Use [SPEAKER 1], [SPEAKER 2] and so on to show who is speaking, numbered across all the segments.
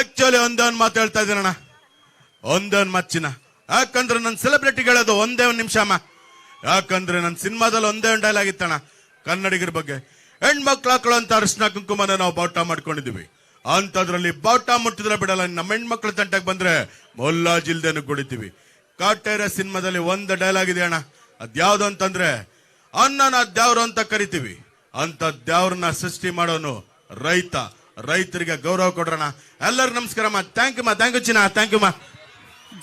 [SPEAKER 1] Actually ಒಂದೊಂದು ಮಾತು ಹೇಳ್ತಾ ಇದ್ದೀನಣ್ಣ ಒಂದೊಂದು ಮಚ್ಚಿನ ಯಾಕಂದ್ರೆ ನನ್ನ ಸೆಲೆಬ್ರಿಟಿಗಳದು ಒಂದೇ ಒಂದು ನಿಮಿಷ ಅಮ್ಮ. ಯಾಕಂದ್ರೆ ನನ್ನ ಸಿನಿಮಾದಲ್ಲಿ ಒಂದೇ ಒಂದು ಡೈಲಾಗ್ ಇತ್ತಣ್ಣ ಕನ್ನಡಿಗರ ಬಗ್ಗೆ. ಹೆಣ್ಮಕ್ಳು ಹಾಕೊಳ್ಳೋ ಅಂತ ಅರ್ಶನ ಕುಂಕುಮನ ನಾವು ಬಾವುಟ ಮಾಡ್ಕೊಂಡಿದೀವಿ ಅಂಥದ್ರಲ್ಲಿ ಬಾವುಟ ಮುಟ್ಟಿದ್ರೆ ಬಿಡಲ್ಲ. ನಮ್ಮ ಹೆಣ್ಮಕ್ಳು ತಂಟಕ್ಕೆ ಬಂದ್ರೆ ಮೊಲ್ಲಾಜಿಲ್ದೇನು ಕುಡಿತೀವಿ. ಕಾಟೇರ ಸಿನಿಮಾದಲ್ಲಿ ಒಂದು ಡೈಲಾಗ್ ಇದೆ ಅಣ್ಣ. ಅದ್ಯಾವ್ದು ಅಂತಂದ್ರೆ ಅನ್ನನ ದ್ಯಾವ್ರು ಅಂತ ಕರಿತೀವಿ. ಅಂತ ದ್ಯಾವ್ರನ್ನ ಸೃಷ್ಟಿ ಮಾಡೋನು ರೈತ. ರೈತರಿಗೆ ಗೌರವ ಕೊಡ್ರಣ ಎಲ್ಲರಿಗೂ ನಮಸ್ಕಾರಮ್ಮ ಥ್ಯಾಂಕ್ ಯು ಮಾ ಥ್ಯಾಂಕ್ ಯು ಚಿನ್ನ. ಥ್ಯಾಂಕ್ ಯು ಮಾ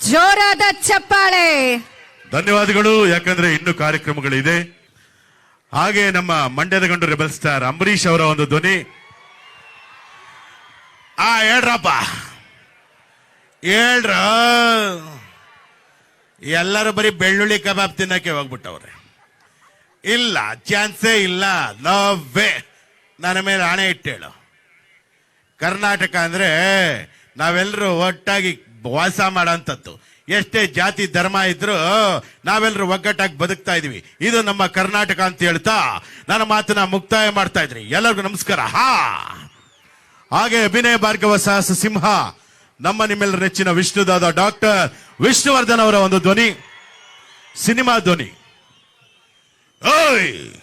[SPEAKER 2] ಜೋರಾದ ಚಪ್ಪಾಳೆ.
[SPEAKER 1] ಧನ್ಯವಾದಗಳು. ಯಾಕಂದ್ರೆ ಇನ್ನು ಕಾರ್ಯಕ್ರಮಗಳಿದೆ. ಹಾಗೆ ನಮ್ಮ ಮಂಡ್ಯದ ಗಂಡು ರೆಬಲ್ ಸ್ಟಾರ್ ಅಂಬರೀಶ್ ಅವರ ಒಂದು ಧ್ವನಿ. ಆ ಹೇಳ್ರಪ್ಪ. ಹೇಳ್ರ. ಎಲ್ಲರೂ ಬರೀ ಬೆಳ್ಳುಳ್ಳಿ ಕಬಾಬ್ ತಿನ್ನಕ್ಕೆ ಹೋಗ್ಬಿಟ್ಟವ್ರೆ. ಇಲ್ಲ ಚಾನ್ಸೇ ಇಲ್ಲ. ವೇ ನನ್ನ ಮೇಲೆ ಹಣೆ ಇಟ್ಟೇಳು ಕರ್ನಾಟಕ ಅಂದ್ರೆ ನಾವೆಲ್ಲರೂ ಒಟ್ಟಾಗಿ ವಾಸ ಮಾಡೋಂಥದ್ದು. ಎಷ್ಟೇ ಜಾತಿ ಧರ್ಮ ಇದ್ರೂ ನಾವೆಲ್ಲರೂ ಒಗ್ಗಟ್ಟಾಗಿ ಬದುಕ್ತಾ ಇದೀವಿ ಇದು ನಮ್ಮ ಕರ್ನಾಟಕ ಅಂತ ಹೇಳ್ತಾ ನನ್ನ ಮಾತನ್ನ ಮುಕ್ತಾಯ ಮಾಡ್ತಾ ಇದ್ರಿ. ಎಲ್ಲರಿಗೂ ನಮಸ್ಕಾರ. ಹಾ! ಹಾಗೆ ಅಭಿನಯ ಭಾರ್ಗವ ಸಾಹಸ ಸಿಂಹ, ನಮ್ಮ ನಿಮ್ಮೆಲ್ಲರ ನೆಚ್ಚಿನ ವಿಷ್ಣುದಾದ ಡಾಕ್ಟರ್ ವಿಷ್ಣುವರ್ಧನ್ ಅವರ ಒಂದು ಧ್ವನಿ, ಸಿನಿಮಾ ಧ್ವನಿ. ಓಯ್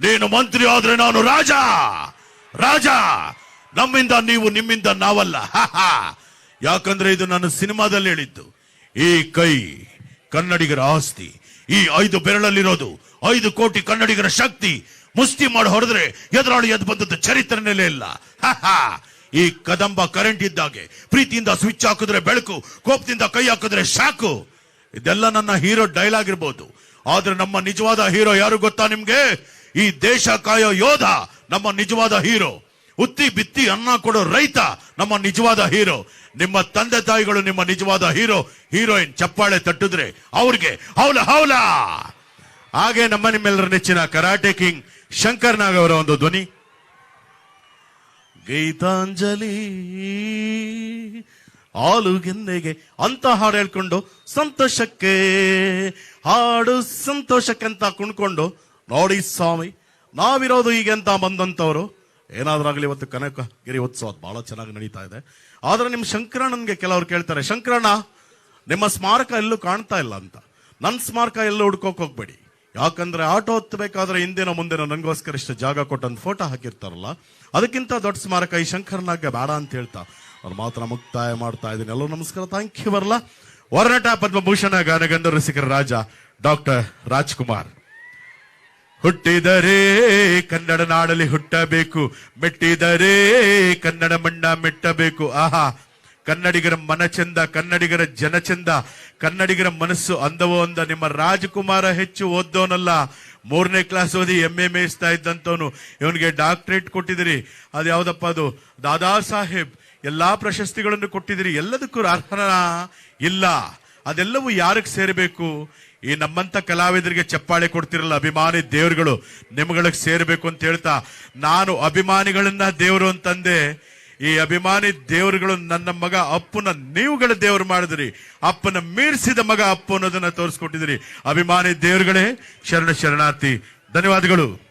[SPEAKER 1] ನೀನು ಮಂತ್ರಿ ಆದ್ರೆ ನಾನು ರಾಜ! ರಾಜ! ನಮ್ಮಿಂದ ನೀವು ನಿಮ್ಮಿಂದ ನಾವಲ್ಲ. ಯಾಕಂದ್ರೆ ಇದು ನಾನು ಸಿನಿಮಾದಲ್ಲಿ ಹೇಳಿದ್ದು. ಈ ಕೈ ಕನ್ನಡಿಗರ ಆಸ್ತಿ, ಈ ಐದು ಬೆರಳಲ್ಲಿರೋದು, ಐದು ಕೋಟಿ ಕನ್ನಡಿಗರ ಶಕ್ತಿ ಮುಸ್ತಿ ಮಾಡಿ ಹೊಡೆದ್ರೆ ಎದುರಾಳಿ ಎದ್ದು ಬಂದದ್ದು ಚರಿತ್ರೆನಲ್ಲೇ ಇಲ್ಲ. ಈ ಕದಂಬ ಕರೆಂಟ್ ಇದ್ದಾಗೆ, ಪ್ರೀತಿಯಿಂದ ಸ್ವಿಚ್ ಹಾಕಿದ್ರೆ ಬೆಳಕು, ಕೋಪದಿಂದ ಕೈ ಹಾಕಿದ್ರೆ ಶಾಕು. ಇದೆಲ್ಲ ನನ್ನ ಹೀರೋ ಡೈಲಾಗ್ ಇರ್ಬೋದು. ಆದ್ರೆ ನಮ್ಮ ನಿಜವಾದ ಹೀರೋ ಯಾರು ಗೊತ್ತಾ ನಿಮ್ಗೆ? ಈ ದೇಶ ಕಾಯೋ ಯೋಧ, ನಮ್ಮ ನಿಜವಾದ ಹೀರೋ. ಉತ್ತಿ ಬಿತ್ತಿ ಅನ್ನ ಕೊಡೋ ರೈತ ನಮ್ಮ ನಿಜವಾದ ಹೀರೋ. ನಿಮ್ಮ ತಂದೆ ತಾಯಿಗಳು ನಿಮ್ಮ ನಿಜವಾದ ಹೀರೋ. ಹೀರೋಯಿನ್ ಚಪ್ಪಾಳೆ ತಟ್ಟಿದ್ರೆ ಅವ್ರಿಗೆ ಹೌಲ ಹೌಲ. ಹಾಗೆ ನಮ್ಮ ನಿಮ್ಮೆಲ್ಲರ ನೆಚ್ಚಿನ ಕರಾಟೆ ಕಿಂಗ್ ಶಂಕರ್ ನಾಗ್ ಅವರ ಒಂದು ಧ್ವನಿ. ಗೀತಾಂಜಲಿ ಆಲುಗೆನ್ನೆಗೆ ಅಂತ ಹಾಡು ಹೇಳ್ಕೊಂಡು ಸಂತೋಷಕ್ಕೆ, ಹಾಡು ಸಂತೋಷಕ್ಕೆ ಅಂತ ಕುಣ್ಕೊಂಡು, ನೋಡಿ ಸ್ವಾಮಿ, ನಾವಿರೋದು ಈಗೆಂತ ಬಂದಂತವ್ರು ಏನಾದ್ರಾಗ್ಲಿ ಇವತ್ತು ಕನಕ ಗಿರಿ ಉತ್ಸವ ಬಹಳ ಚೆನ್ನಾಗಿ ನಡೀತಾ ಇದೆ. ಆದ್ರೆ ನಿಮ್ ಶಂಕರಣ್ಣನ್ಗೆ ಕೆಲವರು ಕೇಳ್ತಾರೆ, ಶಂಕರಣ್ಣ, ನಿಮ್ಮ ಸ್ಮಾರಕ ಎಲ್ಲೂ ಕಾಣ್ತಾ ಇಲ್ಲ ಅಂತ. ನನ್ನ ಸ್ಮಾರಕ ಎಲ್ಲೂ ಹುಡ್ಕೋಕ್ ಹೋಗ್ಬೇಡಿ. ಯಾಕಂದ್ರೆ ಆಟೋ ಹತ್ತಬೇಕಾದ್ರೆ ಹಿಂದಿನ ಮುಂದಿನ ನನಗೋಸ್ಕರ ಇಷ್ಟು ಜಾಗ ಕೊಟ್ಟಂತ ಫೋಟೋ ಹಾಕಿರ್ತಾರಲ್ಲ, ಅದಕ್ಕಿಂತ ದೊಡ್ಡ ಸ್ಮಾರಕ ಈ ಶಂಕರ್ನಾಗೆ ಬೇಡ ಅಂತ ಹೇಳ್ತಾ. ಅವ್ರು ಮಾತ್ರ ಮುಕ್ತಾಯ ಮಾಡ್ತಾ ಇದ್ದೀನಿ. ಎಲ್ಲರೂ ನಮಸ್ಕಾರ. ಥ್ಯಾಂಕ್ ಯು ಬರಲ್ಲ ವರ್ಣಟ ಪದ್ಮಭೂಷಣ ಗಾನಗಂಧ ರಸಿಕರ ರಾಜ ಡಾಕ್ಟರ್ ರಾಜ್ಕುಮಾರ್. ಹುಟ್ಟಿದರೆ ಕನ್ನಡ ನಾಡಲ್ಲಿ ಹುಟ್ಟಬೇಕು, ಮೆಟ್ಟಿದರೆ ಕನ್ನಡ ಮಣ್ಣ ಮೆಟ್ಟಬೇಕು. ಆಹಾ, ಕನ್ನಡಿಗರ ಮನ ಚಂದ ಕನ್ನಡಿಗರ ಜನ ಚಂದ ಕನ್ನಡಿಗರ ಮನಸ್ಸು ಅಂದವೋ ಅಂದ ನಿಮ್ಮ ರಾಜಕುಮಾರ ಹೆಚ್ಚು ಓದ್ದೋನಲ್ಲ ಮೂರನೇ ಕ್ಲಾಸ್ ಓದಿ ಎಂ ಎ ಮೇಯಿಸ್ತಾ ಇದ್ದಂಥವನು, ಇವನಿಗೆ ಡಾಕ್ಟರೇಟ್ ಕೊಟ್ಟಿದಿರಿ ಅದು ಯಾವ್ದಪ್ಪ ಅದು? ದಾದಾ ಸಾಹೇಬ್, ಎಲ್ಲಾ ಪ್ರಶಸ್ತಿಗಳನ್ನು ಕೊಟ್ಟಿದಿರಿ ಎಲ್ಲದಕ್ಕೂ ಅರ್ಹನ? ಇಲ್ಲ. ಅದೆಲ್ಲವೂ ಯಾರಿಗೆ ಸೇರಬೇಕು? ಈ ನಮ್ಮಂತ ಕಲಾವಿದರಿಗೆ ಚಪ್ಪಾಳೆ ಕೊಡ್ತಿರಲ್ಲ ಅಭಿಮಾನಿ ದೇವರುಗಳು ನಿಮ್ಗಳಿಗೆ ಸೇರಬೇಕು ಅಂತ ಹೇಳ್ತಾ, ನಾನು ಅಭಿಮಾನಿಗಳನ್ನ ದೇವರು ಅಂತಂದೆ, ಈ ಅಭಿಮಾನಿ ದೇವರುಗಳು ನನ್ನ ಮಗ ಅಪ್ಪನ ನೀವುಗಳ ದೇವರು ಮಾಡಿದ್ರಿ, ಅಪ್ಪನ ಮೀರಿಸಿದ ಮಗ ಅಪ್ಪು ಅನ್ನೋದನ್ನ ತೋರಿಸ್ಕೊಟ್ಟಿದ್ರಿ. ಅಭಿಮಾನಿ ದೇವರುಗಳೇ, ಶರಣ ಶರಣಾರ್ಥಿ. ಧನ್ಯವಾದಗಳು.